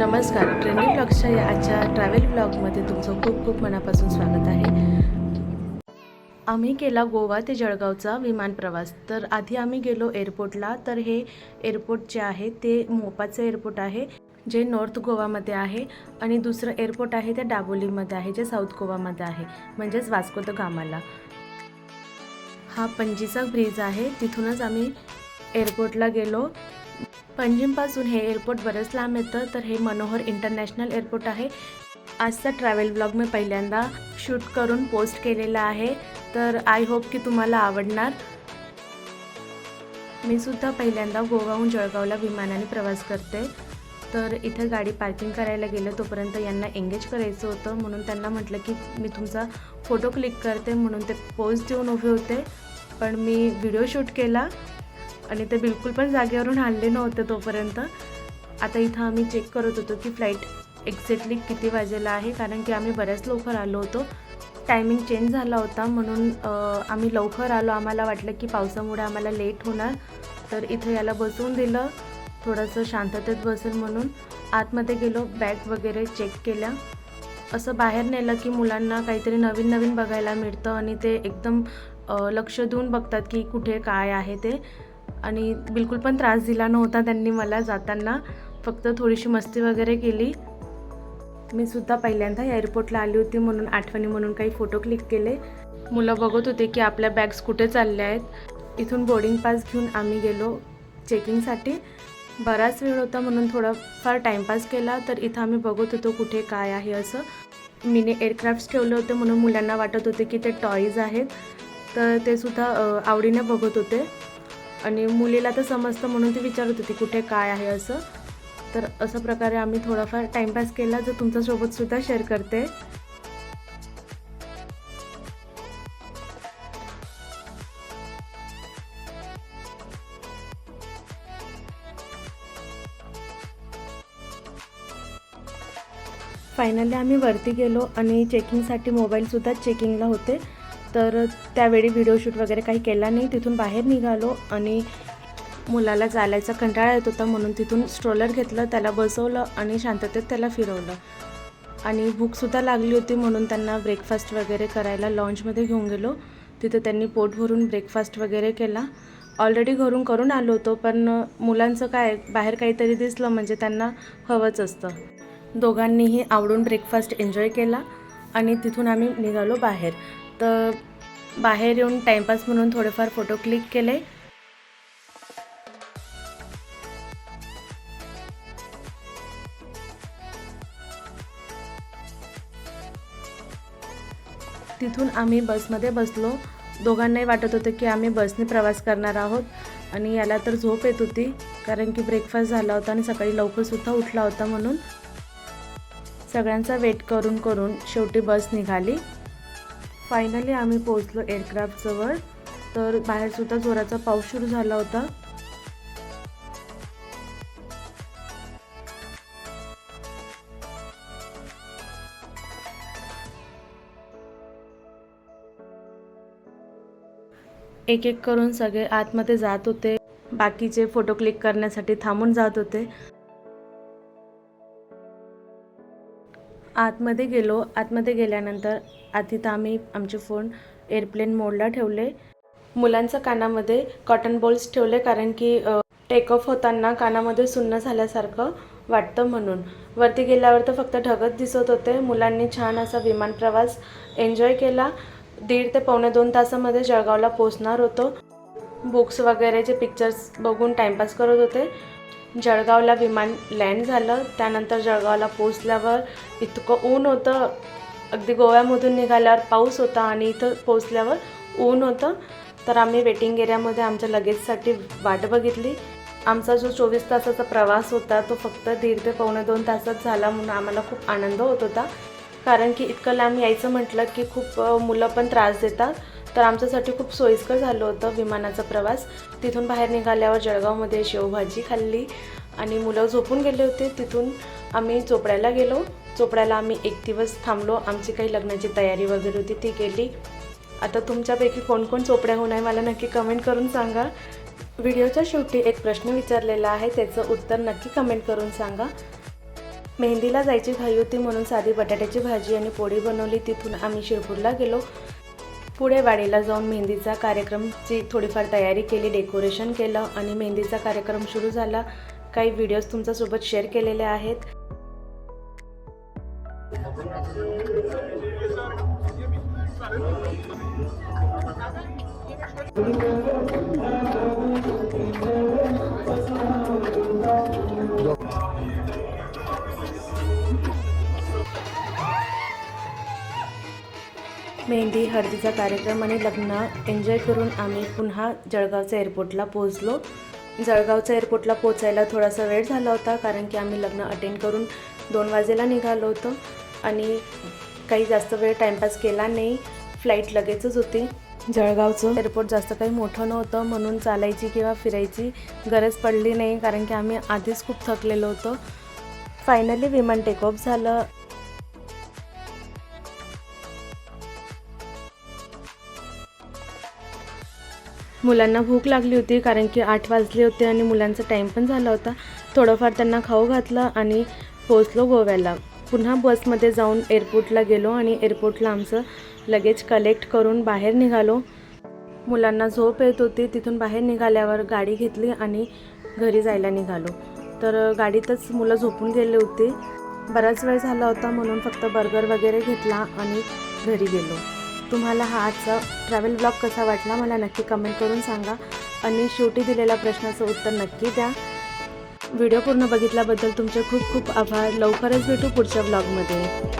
नमस्कार. ट्रेंडिंग ब्लॉग्सच्या या आजच्या ट्रॅव्हल ब्लॉगमध्ये तुमचं खूप खूप मनापासून स्वागत आहे. आम्ही केला गोवा ते जळगावचा विमान प्रवास. तर आधी आम्ही गेलो एअरपोर्टला तर हे एअरपोर्ट जे आहे ते मोपाचं एअरपोर्ट आहे जे नॉर्थ गोवामध्ये आहे आणि दुसरं एअरपोर्ट आहे ते डाबोलीमध्ये आहे जे साऊथ गोवामध्ये आहे म्हणजेच वास्को द गामाला. हा पणजीचा ब्रिज आहे. तिथूनच आम्ही एअरपोर्टला गेलो. पणजीमपासून हे एअरपोर्ट बरंच लांब येतं तर हे मनोहर इंटरनॅशनल एअरपोर्ट आहे. आजचा ट्रॅव्हल ब्लॉग मी पहिल्यांदा शूट करून पोस्ट केलेला आहे तर आय होप की तुम्हाला आवडणार. मी सुद्धा पहिल्यांदा गोवाहून जळगावला विमानाने प्रवास करते. तर इथे गाडी पार्किंग करायला गेलं तोपर्यंत यांना एंगेज करायचं होतं. म्हणून त्यांना म्हटलं की मी तुमचा फोटो क्लिक करते म्हणून ते पोज देऊन उभे होते. पण मी व्हिडिओ शूट केला. आणि ते बिलकुल पण जागेवरून हल्ले नव्हते तोपर्यंत. आता इथं आम्ही चेक करत होतो की फ्लाईट एक्झॅक्टली किती वाजेला आहे कारण की आम्ही बऱ्याच लवकर आलो होतो. टायमिंग चेंज झाला होता म्हणून आम्ही लवकर आलो. आम्हाला वाटलं की पावसामुळे आम्हाला लेट होणार. तर इथं याला बसवून दिलं थोडंसं शांततेत बसेल म्हणून. आतमध्ये गेलो बॅग वगैरे चेक केल्या. असं बाहेर नेलं की मुलांना काहीतरी नवीन नवीन बघायला मिळतं आणि ते एकदम लक्ष देऊन बघतात की कुठे काय आहे ते. आणि बिलकुल पण त्रास दिला नव्हता त्यांनी मला जाताना. फक्त थोडीशी मस्ती वगैरे केली. मी सुद्धा पहिल्यांदा एअरपोर्टला आली होती म्हणून आठवणी म्हणून काही फोटो क्लिक केले. मुलं बघत होते की आपल्या बॅग्स कुठे चालल्या आहेत. इथून बोर्डिंग पास घेऊन आम्ही गेलो चेकिंगसाठी बराच वेळ होता म्हणून थोडाफार टाईमपास केला तर इथं आम्ही बघत होतो कुठे काय आहे असं. मीने एअरक्राफ्ट्स ठेवले होते म्हणून मुलांना वाटत होते की ते टॉईज आहेत. तर ते सुद्धा आवडीने बघत होते. आणि मुलीला तर समजतं म्हणून ती विचारत होती कुठे काय आहे असं? तर अशा प्रकारे आम्ही थोडाफार टाईमपास केला जो तुमच्यासोबत सुद्धा शेअर करते. फायनली आम्ही वरती गेलो आणि चेकिंगसाठी मोबाईलसुद्धा चेकिंगला होते. तर त्यावेळी व्हिडिओ शूट वगैरे काही केला नाही. तिथून बाहेर निघालो आणि मुलाला चालायचा कंटाळा येत होता म्हणून तिथून स्ट्रोलर घेतलं त्याला बसवलं आणि शांततेत त्याला फिरवलं. आणि भूकसुद्धा लागली होती म्हणून त्यांना ब्रेकफास्ट वगैरे करायला लॉन्चमध्ये घेऊन गेलो. तिथे त्यांनी पोट भरून ब्रेकफास्ट वगैरे केला. ऑलरेडी घरून करून आलो होतो पण मुलांचं काय बाहेर काहीतरी दिसलं म्हणजे त्यांना हवंच असतं. दोघांनीही आवडून ब्रेकफास्ट एन्जॉय केला आणि तिथून आम्ही निघालो बाहेर. तर बाहेर येऊन टाईमपास म्हणून थोडेफार फोटो क्लिक केले. तिथून आम्ही बसमध्ये बसलो. दोघांनाही वाटत होतं की आम्ही बसने प्रवास करणार आहोत आणि याला तर झोप येत होती कारण की ब्रेकफास्ट झाला होता आणि सकाळी लवकरसुद्धा उठला होता म्हणून. सगळ्यांचा वेट करून करून शेवटी बस निघाली. फायनली आम्ही पोहोचलो एअरक्राफ्टजवळ तर बाहेरसुद्धा जोराचा पाऊस सुरू झाला होता. एक एक करून सगळे आतमध्ये जात होते. बाकीचे फोटो क्लिक करण्यासाठी थांबून जात होते. आतमध्ये गेलो. आतमध्ये गेल्यानंतर आधी तर आम्ही आमचे फोन एअरप्लेन मोडला ठेवले. मुलांच्या कानामध्ये कॉटन बॉल्स ठेवले कारण की टेक ऑफ होताना कानामध्ये सुन्न झाल्यासारखं वाटतं म्हणून. वरती गेल्यावर तर फक्त ढगत दिसत होते. मुलांनी छान असा विमान प्रवास एन्जॉय केला. दीड ते पावणे दोन तासामध्ये जळगावला पोचणार होतो. बुक्स वगैरेचे पिक्चर्स बघून टाईमपास करत होते. जळगावला विमान लँड झालं. त्यानंतर जळगावला पोचल्यावर इतकं ऊन होतं. अगदी गोव्यामधून निघाल्यावर पाऊस होता आणि इथं पोचल्यावर ऊन होतं. तर आम्ही वेटिंग एरियामध्ये आमच्या लगेजसाठी वाट बघितली. आमचा जो चोवीस तासाचा प्रवास होता तो फक्त दीड ते पावणे दोन तासात झाला म्हणून आम्हाला खूप आनंद होत होता. कारण की इतकं लांब यायचं म्हटलं की खूप मुलं पण त्रास देतात. तर आमच्यासाठी खूप सोयीस्कर झालं होतं विमानाचा प्रवास. तिथून बाहेर निघाल्यावर जळगावमध्ये शेवभाजी खाल्ली आणि मुलं झोपून गेले होते. तिथून आम्ही चोपड्याला गेलो. चोपड्याला आम्ही एक दिवस थांबलो. आमची काही लग्नाची तयारी वगैरे होती ती केली. आता तुमच्यापैकी कोण कोण चोपड्याहून आहे मला नक्की कमेंट करून सांगा. व्हिडिओच्या शेवटी एक प्रश्न विचारलेला आहे. त्याचं उत्तर नक्की कमेंट करून सांगा. मेहंदीला जायची घाई होती म्हणून साधी बटाट्याची भाजी आणि पोळी बनवली. तिथून आम्ही शिरपूरला गेलो. पुढे वाडीला जाऊन मेहंदीचा कार्यक्रमची थोडीफार तयारी केली डेकोरेशन केलं आणि मेहंदीचा कार्यक्रम सुरू झाला. काही व्हिडिओज तुमच्यासोबत शेअर केलेले आहेत. मेहंदी हळदीचा कार्यक्रम आणि लग्न. एन्जॉय करून आम्ही पुन्हा जळगावच्या एअरपोर्टला पोहोचलो. जळगावच्या एअरपोर्टला पोचायला थोडासा वेळ झाला होता कारण की आम्ही लग्न अटेंड करून दोन वाजेला निघालो होतो. आणि काही जास्त वेळ टाईमपास केला नाही. फ्लाईट लगेचच होती. जळगावचं एअरपोर्ट जास्त काही मोठं नव्हतं म्हणून चालायची किंवा फिरायची गरज पडली नाही कारण की आम्ही आधीच खूप थकलेलो होतो. फायनली विमान टेकऑफ झालं. मुलांना भूक लागली होती कारण की आठ वाजले होते आणि मुलांचा टाईम पण झाला होता. थोडंफार त्यांना खाऊ घातलं आणि पोचलो गोव्याला. पुन्हा बसमध्ये जाऊन एअरपोर्टला गेलो आणि एअरपोर्टला आमचं लगेज कलेक्ट करून बाहेर निघालो. मुलांना झोप येत होती. तिथून बाहेर निघाल्यावर गाडी घेतली आणि घरी जायला निघालो. तर गाडीतच मुलं झोपून गेले होते. बराच वेळ झाला होता म्हणून फक्त बर्गर वगैरे घेतला आणि घरी गेलो. तुम्हाला हा आजचा ट्रॅव्हल ब्लॉग कसा वाटला मला नक्की कमेंट करून सांगा. आणि शेवटी दिलेल्या प्रश्नाचं उत्तर नक्की द्या. व्हिडिओ पूर्ण बघितल्याबद्दल तुमचे खूप खूप आभार. लवकरच भेटू पुढच्या ब्लॉगमध्ये